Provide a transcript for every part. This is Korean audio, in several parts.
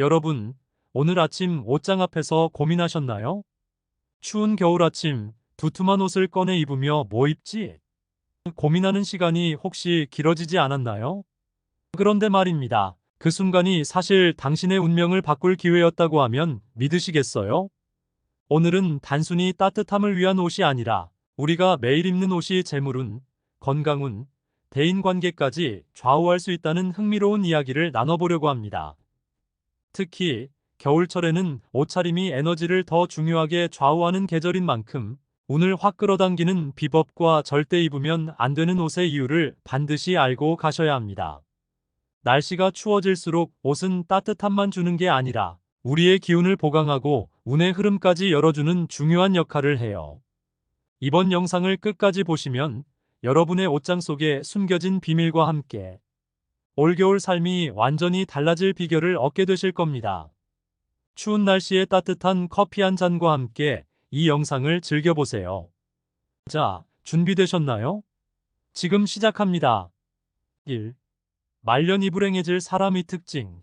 여러분, 오늘 아침 옷장 앞에서 고민하셨나요? 추운 겨울 아침, 두툼한 옷을 꺼내 입으며 뭐 입지? 고민하는 시간이 혹시 길어지지 않았나요? 그런데 말입니다. 그 순간이 사실 당신의 운명을 바꿀 기회였다고 하면 믿으시겠어요? 오늘은 단순히 따뜻함을 위한 옷이 아니라 우리가 매일 입는 옷이 재물운, 건강운, 대인관계까지 좌우할 수 있다는 흥미로운 이야기를 나눠보려고 합니다. 특히 겨울철에는 옷차림이 에너지를 더 중요하게 좌우하는 계절인 만큼 운을 확 끌어당기는 비법과 절대 입으면 안 되는 옷의 이유를 반드시 알고 가셔야 합니다. 날씨가 추워질수록 옷은 따뜻함만 주는 게 아니라 우리의 기운을 보강하고 운의 흐름까지 열어주는 중요한 역할을 해요. 이번 영상을 끝까지 보시면 여러분의 옷장 속에 숨겨진 비밀과 함께 올겨울 삶이 완전히 달라질 비결을 얻게 되실 겁니다. 추운 날씨에 따뜻한 커피 한 잔과 함께 이 영상을 즐겨보세요. 자, 준비되셨나요? 지금 시작합니다. 1. 말년이 불행해질 사람의 특징.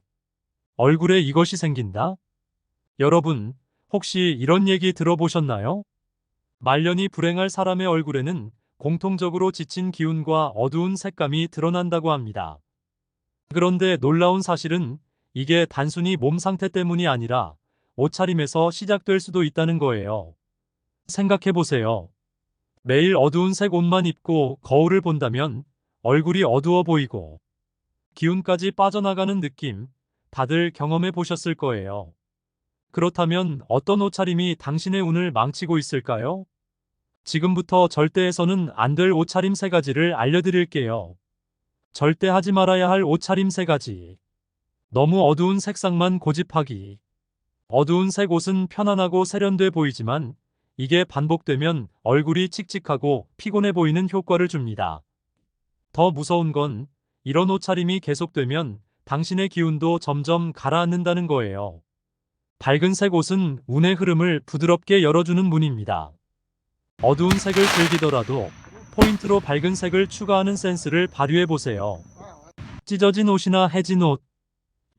얼굴에 이것이 생긴다? 여러분, 혹시 이런 얘기 들어보셨나요? 말년이 불행할 사람의 얼굴에는 공통적으로 지친 기운과 어두운 색감이 드러난다고 합니다. 그런데 놀라운 사실은 이게 단순히 몸 상태 때문이 아니라 옷차림에서 시작될 수도 있다는 거예요. 생각해 보세요. 매일 어두운 색 옷만 입고 거울을 본다면 얼굴이 어두워 보이고 기운까지 빠져나가는 느낌 다들 경험해 보셨을 거예요. 그렇다면 어떤 옷차림이 당신의 운을 망치고 있을까요? 지금부터 절대해서는 안 될 옷차림 세 가지를 알려드릴게요. 절대 하지 말아야 할 옷차림 세 가지. 너무 어두운 색상만 고집하기. 어두운 색 옷은 편안하고 세련돼 보이지만 이게 반복되면 얼굴이 칙칙하고 피곤해 보이는 효과를 줍니다. 더 무서운 건 이런 옷차림이 계속되면 당신의 기운도 점점 가라앉는다는 거예요. 밝은 색 옷은 운의 흐름을 부드럽게 열어주는 문입니다. 어두운 색을 즐기더라도 포인트로 밝은 색을 추가하는 센스를 발휘해 보세요. 찢어진 옷이나 해진 옷.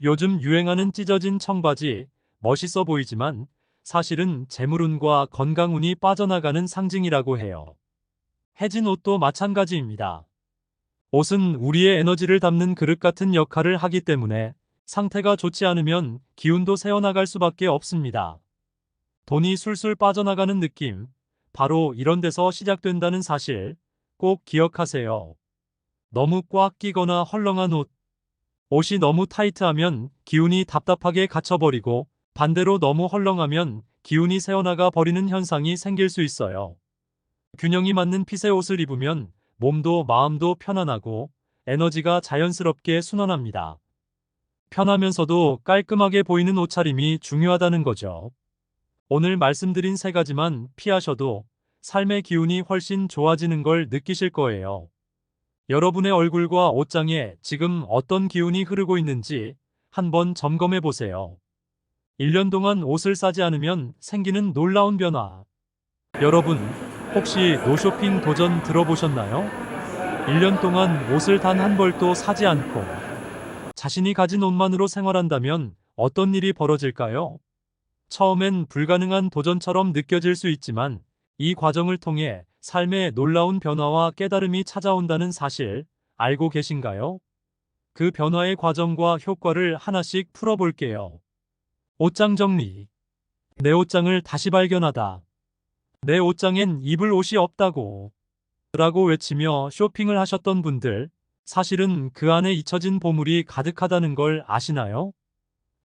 요즘 유행하는 찢어진 청바지 멋있어 보이지만 사실은 재물운과 건강운이 빠져나가는 상징이라고 해요. 해진 옷도 마찬가지입니다. 옷은 우리의 에너지를 담는 그릇 같은 역할을 하기 때문에 상태가 좋지 않으면 기운도 새어나갈 수밖에 없습니다. 돈이 술술 빠져나가는 느낌, 바로 이런 데서 시작된다는 사실 꼭 기억하세요. 너무 꽉 끼거나 헐렁한 옷. 옷이 너무 타이트하면 기운이 답답하게 갇혀버리고 반대로 너무 헐렁하면 기운이 새어나가 버리는 현상이 생길 수 있어요. 균형이 맞는 핏의 옷을 입으면 몸도 마음도 편안하고 에너지가 자연스럽게 순환합니다. 편하면서도 깔끔하게 보이는 옷차림이 중요하다는 거죠. 오늘 말씀드린 세 가지만 피하셔도 삶의 기운이 훨씬 좋아지는 걸 느끼실 거예요. 여러분의 얼굴과 옷장에 지금 어떤 기운이 흐르고 있는지 한번 점검해 보세요. 1년 동안 옷을 싸지 않으면 생기는 놀라운 변화. 여러분, 혹시 노쇼핑 도전 들어보셨나요? 1년 동안 옷을 단 한 벌도 사지 않고 자신이 가진 옷만으로 생활한다면 어떤 일이 벌어질까요? 처음엔 불가능한 도전처럼 느껴질 수 있지만 이 과정을 통해 삶의 놀라운 변화와 깨달음이 찾아온다는 사실 알고 계신가요? 그 변화의 과정과 효과를 하나씩 풀어볼게요. 옷장 정리. 내 옷장을 다시 발견하다. 내 옷장엔 입을 옷이 없다고. 라고 외치며 쇼핑을 하셨던 분들, 사실은 그 안에 잊혀진 보물이 가득하다는 걸 아시나요?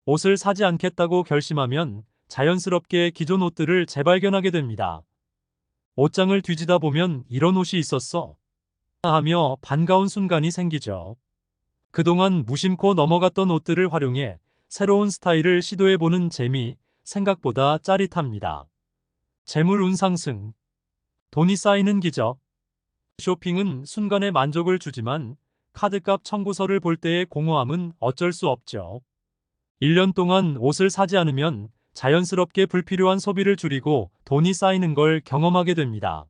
옷을 사지 않겠다고 결심하면 자연스럽게 기존 옷들을 재발견하게 됩니다. 옷장을 뒤지다 보면 이런 옷이 있었어. 하며 반가운 순간이 생기죠. 그동안 무심코 넘어갔던 옷들을 활용해 새로운 스타일을 시도해보는 재미, 생각보다 짜릿합니다. 재물 운 상승. 돈이 쌓이는 기적. 쇼핑은 순간의 만족을 주지만 카드값 청구서를 볼 때의 공허함은 어쩔 수 없죠. 1년 동안 옷을 사지 않으면 자연스럽게 불필요한 소비를 줄이고 돈이 쌓이는 걸 경험하게 됩니다.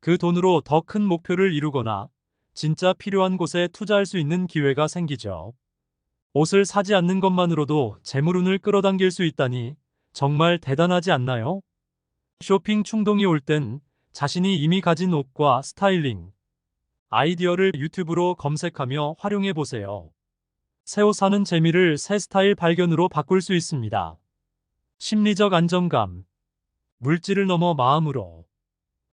그 돈으로 더 큰 목표를 이루거나 진짜 필요한 곳에 투자할 수 있는 기회가 생기죠. 옷을 사지 않는 것만으로도 재물운을 끌어당길 수 있다니 정말 대단하지 않나요? 쇼핑 충동이 올 땐 자신이 이미 가진 옷과 스타일링, 아이디어를 유튜브로 검색하며 활용해 보세요. 새 옷 사는 재미를 새 스타일 발견으로 바꿀 수 있습니다. 심리적 안정감, 물질을 넘어 마음으로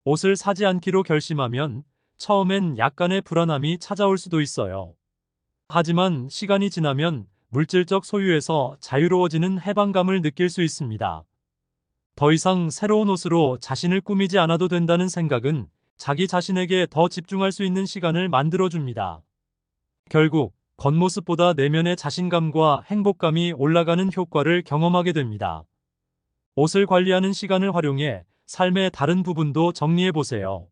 옷을 사지 않기로 결심하면 처음엔 약간의 불안함이 찾아올 수도 있어요. 하지만 시간이 지나면 물질적 소유에서 자유로워지는 해방감을 느낄 수 있습니다. 더 이상 새로운 옷으로 자신을 꾸미지 않아도 된다는 생각은 자기 자신에게 더 집중할 수 있는 시간을 만들어줍니다. 결국 겉모습보다 내면의 자신감과 행복감이 올라가는 효과를 경험하게 됩니다. 옷을 관리하는 시간을 활용해 삶의 다른 부분도 정리해 보세요.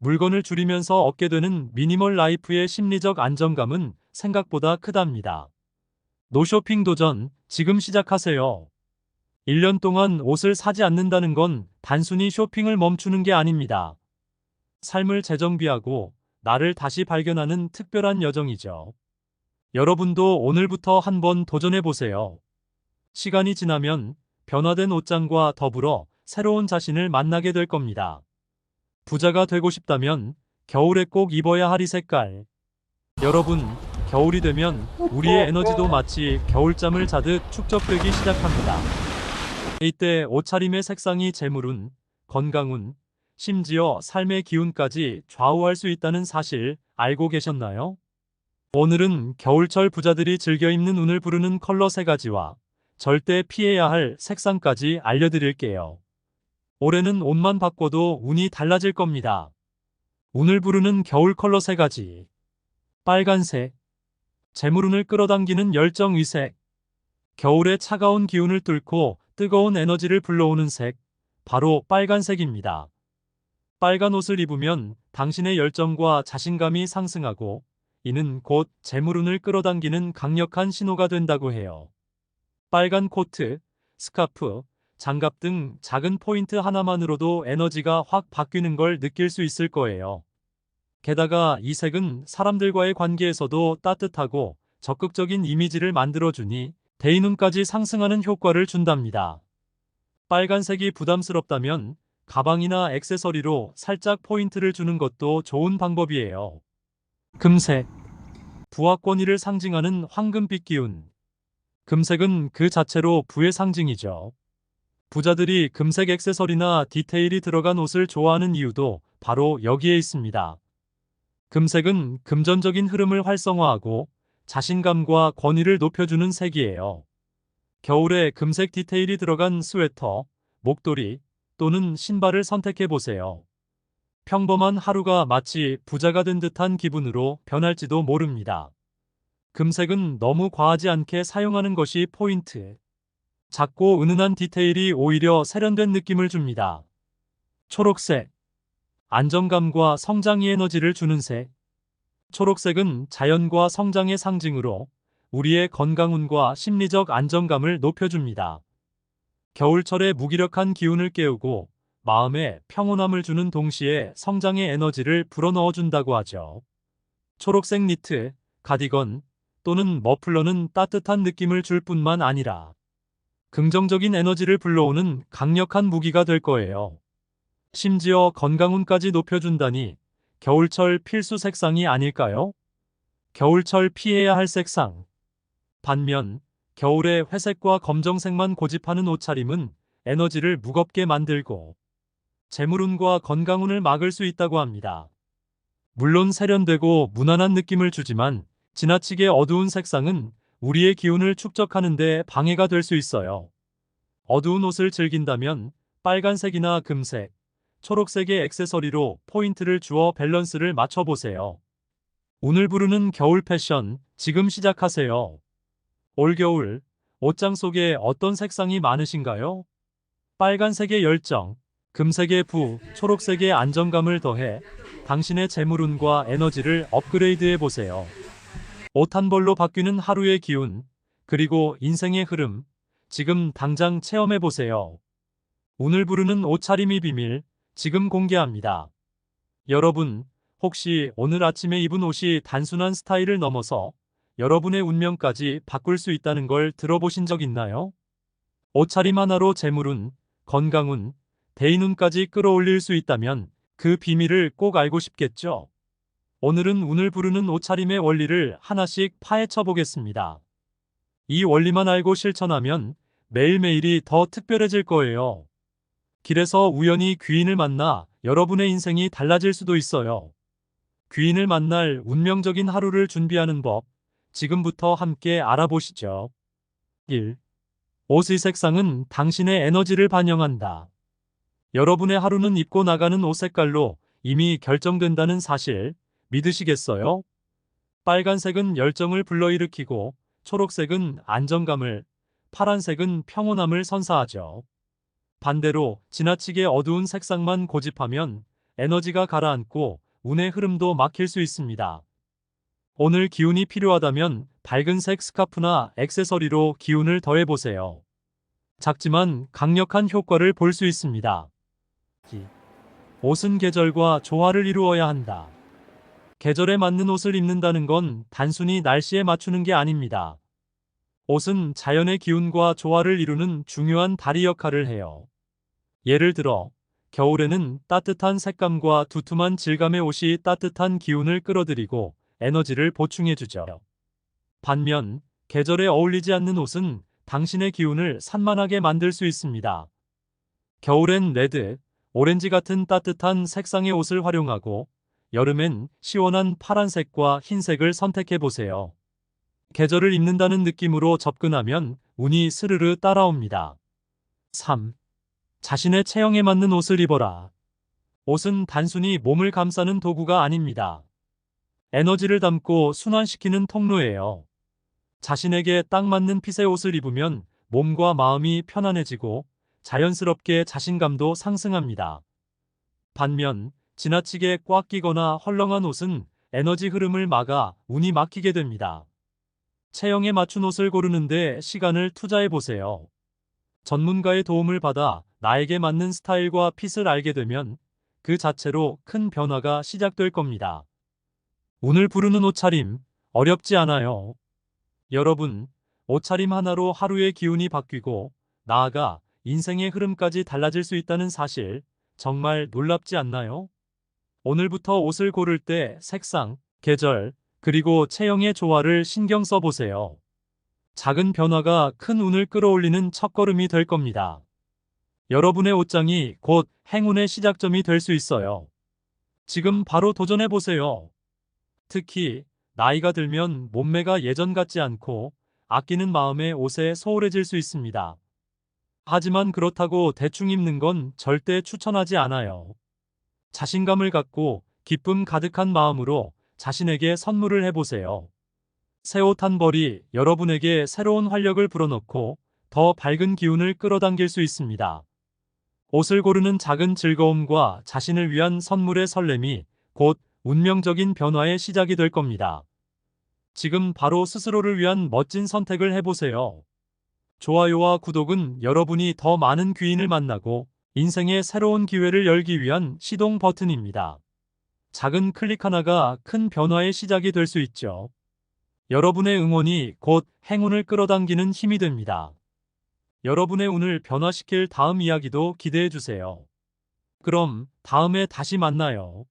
물건을 줄이면서 얻게 되는 미니멀 라이프의 심리적 안정감은 생각보다 크답니다. 노쇼핑 도전 지금 시작하세요. 1년 동안 옷을 사지 않는다는 건 단순히 쇼핑을 멈추는 게 아닙니다. 삶을 재정비하고 나를 다시 발견하는 특별한 여정이죠. 여러분도 오늘부터 한번 도전해 보세요. 시간이 지나면 변화된 옷장과 더불어 새로운 자신을 만나게 될 겁니다. 부자가 되고 싶다면 겨울에 꼭 입어야 할 이 색깔. 여러분, 겨울이 되면 우리의 에너지도 마치 겨울잠을 자듯 축적되기 시작합니다. 이때 옷차림의 색상이 재물운, 건강운, 심지어 삶의 기운까지 좌우할 수 있다는 사실 알고 계셨나요? 오늘은 겨울철 부자들이 즐겨 입는 운을 부르는 컬러 세 가지와 절대 피해야 할 색상까지 알려드릴게요. 올해는 옷만 바꿔도 운이 달라질 겁니다. 운을 부르는 겨울 컬러 세 가지. 빨간색. 재물운을 끌어당기는 열정 의색. 겨울의 차가운 기운을 뚫고 뜨거운 에너지를 불러오는 색. 바로 빨간색입니다. 빨간 옷을 입으면 당신의 열정과 자신감이 상승하고 이는 곧 재물운을 끌어당기는 강력한 신호가 된다고 해요. 빨간 코트, 스카프, 장갑 등 작은 포인트 하나만으로도 에너지가 확 바뀌는 걸 느낄 수 있을 거예요. 게다가 이 색은 사람들과의 관계에서도 따뜻하고 적극적인 이미지를 만들어주니 대인운까지 상승하는 효과를 준답니다. 빨간색이 부담스럽다면 가방이나 액세서리로 살짝 포인트를 주는 것도 좋은 방법이에요. 금색. 부와 권위를 상징하는 황금빛 기운. 금색은 그 자체로 부의 상징이죠. 부자들이 금색 액세서리나 디테일이 들어간 옷을 좋아하는 이유도 바로 여기에 있습니다. 금색은 금전적인 흐름을 활성화하고 자신감과 권위를 높여주는 색이에요. 겨울에 금색 디테일이 들어간 스웨터, 목도리 또는 신발을 선택해 보세요. 평범한 하루가 마치 부자가 된 듯한 기분으로 변할지도 모릅니다. 금색은 너무 과하지 않게 사용하는 것이 포인트. 작고 은은한 디테일이 오히려 세련된 느낌을 줍니다. 초록색. 안정감과 성장의 에너지를 주는 색. 초록색은 자연과 성장의 상징으로 우리의 건강운과 심리적 안정감을 높여줍니다. 겨울철의 무기력한 기운을 깨우고 마음에 평온함을 주는 동시에 성장의 에너지를 불어넣어준다고 하죠. 초록색 니트, 가디건 또는 머플러는 따뜻한 느낌을 줄 뿐만 아니라 긍정적인 에너지를 불러오는 강력한 무기가 될 거예요. 심지어 건강운까지 높여준다니 겨울철 필수 색상이 아닐까요? 겨울철 피해야 할 색상. 반면 겨울에 회색과 검정색만 고집하는 옷차림은 에너지를 무겁게 만들고 재물운과 건강운을 막을 수 있다고 합니다. 물론 세련되고 무난한 느낌을 주지만 지나치게 어두운 색상은 우리의 기운을 축적하는 데 방해가 될 수 있어요. 어두운 옷을 즐긴다면 빨간색이나 금색, 초록색의 액세서리로 포인트를 주어 밸런스를 맞춰보세요. 오늘 부르는 겨울 패션 지금 시작하세요. 올겨울 옷장 속에 어떤 색상이 많으신가요? 빨간색의 열정, 금색의 부, 초록색의 안정감을 더해 당신의 재물운과 에너지를 업그레이드해 보세요. 옷 한 벌로 바뀌는 하루의 기운, 그리고 인생의 흐름, 지금 당장 체험해 보세요. 오늘 부르는 옷차림이 비밀, 지금 공개합니다. 여러분, 혹시 오늘 아침에 입은 옷이 단순한 스타일을 넘어서 여러분의 운명까지 바꿀 수 있다는 걸 들어보신 적 있나요? 옷차림 하나로 재물운, 건강운, 대인운까지 끌어올릴 수 있다면 그 비밀을 꼭 알고 싶겠죠? 오늘은 운을 부르는 옷차림의 원리를 하나씩 파헤쳐 보겠습니다. 이 원리만 알고 실천하면 매일매일이 더 특별해질 거예요. 길에서 우연히 귀인을 만나 여러분의 인생이 달라질 수도 있어요. 귀인을 만날 운명적인 하루를 준비하는 법, 지금부터 함께 알아보시죠. 1. 옷의 색상은 당신의 에너지를 반영한다. 여러분의 하루는 입고 나가는 옷 색깔로 이미 결정된다는 사실 믿으시겠어요? 빨간색은 열정을 불러일으키고 초록색은 안정감을, 파란색은 평온함을 선사하죠. 반대로 지나치게 어두운 색상만 고집하면 에너지가 가라앉고 운의 흐름도 막힐 수 있습니다. 오늘 기운이 필요하다면 밝은 색 스카프나 액세서리로 기운을 더해보세요. 작지만 강력한 효과를 볼 수 있습니다. 옷은 계절과 조화를 이루어야 한다. 계절에 맞는 옷을 입는다는 건 단순히 날씨에 맞추는 게 아닙니다. 옷은 자연의 기운과 조화를 이루는 중요한 다리 역할을 해요. 예를 들어, 겨울에는 따뜻한 색감과 두툼한 질감의 옷이 따뜻한 기운을 끌어들이고 에너지를 보충해주죠. 반면, 계절에 어울리지 않는 옷은 당신의 기운을 산만하게 만들 수 있습니다. 겨울엔 레드, 오렌지 같은 따뜻한 색상의 옷을 활용하고 여름엔 시원한 파란색과 흰색을 선택해 보세요. 계절을 입는다는 느낌으로 접근하면 운이 스르르 따라옵니다. 3. 자신의 체형에 맞는 옷을 입어라. 옷은 단순히 몸을 감싸는 도구가 아닙니다. 에너지를 담고 순환시키는 통로예요. 자신에게 딱 맞는 핏의 옷을 입으면 몸과 마음이 편안해지고 자연스럽게 자신감도 상승합니다. 반면 지나치게 꽉 끼거나 헐렁한 옷은 에너지 흐름을 막아 운이 막히게 됩니다. 체형에 맞춘 옷을 고르는데 시간을 투자해 보세요. 전문가의 도움을 받아 나에게 맞는 스타일과 핏을 알게 되면 그 자체로 큰 변화가 시작될 겁니다. 운을 부르는 옷차림 어렵지 않아요. 여러분, 옷차림 하나로 하루의 기운이 바뀌고 나아가 인생의 흐름까지 달라질 수 있다는 사실 정말 놀랍지 않나요? 오늘부터 옷을 고를 때 색상, 계절, 그리고 체형의 조화를 신경 써보세요. 작은 변화가 큰 운을 끌어올리는 첫걸음이 될 겁니다. 여러분의 옷장이 곧 행운의 시작점이 될 수 있어요. 지금 바로 도전해보세요. 특히 나이가 들면 몸매가 예전 같지 않고 아끼는 마음에 옷에 소홀해질 수 있습니다. 하지만 그렇다고 대충 입는 건 절대 추천하지 않아요. 자신감을 갖고 기쁨 가득한 마음으로 자신에게 선물을 해보세요. 새 옷 한 벌이 여러분에게 새로운 활력을 불어넣고 더 밝은 기운을 끌어당길 수 있습니다. 옷을 고르는 작은 즐거움과 자신을 위한 선물의 설렘이 곧 운명적인 변화의 시작이 될 겁니다. 지금 바로 스스로를 위한 멋진 선택을 해보세요. 좋아요와 구독은 여러분이 더 많은 귀인을 만나고 인생의 새로운 기회를 열기 위한 시동 버튼입니다. 작은 클릭 하나가 큰 변화의 시작이 될 수 있죠. 여러분의 응원이 곧 행운을 끌어당기는 힘이 됩니다. 여러분의 운을 변화시킬 다음 이야기도 기대해 주세요. 그럼 다음에 다시 만나요.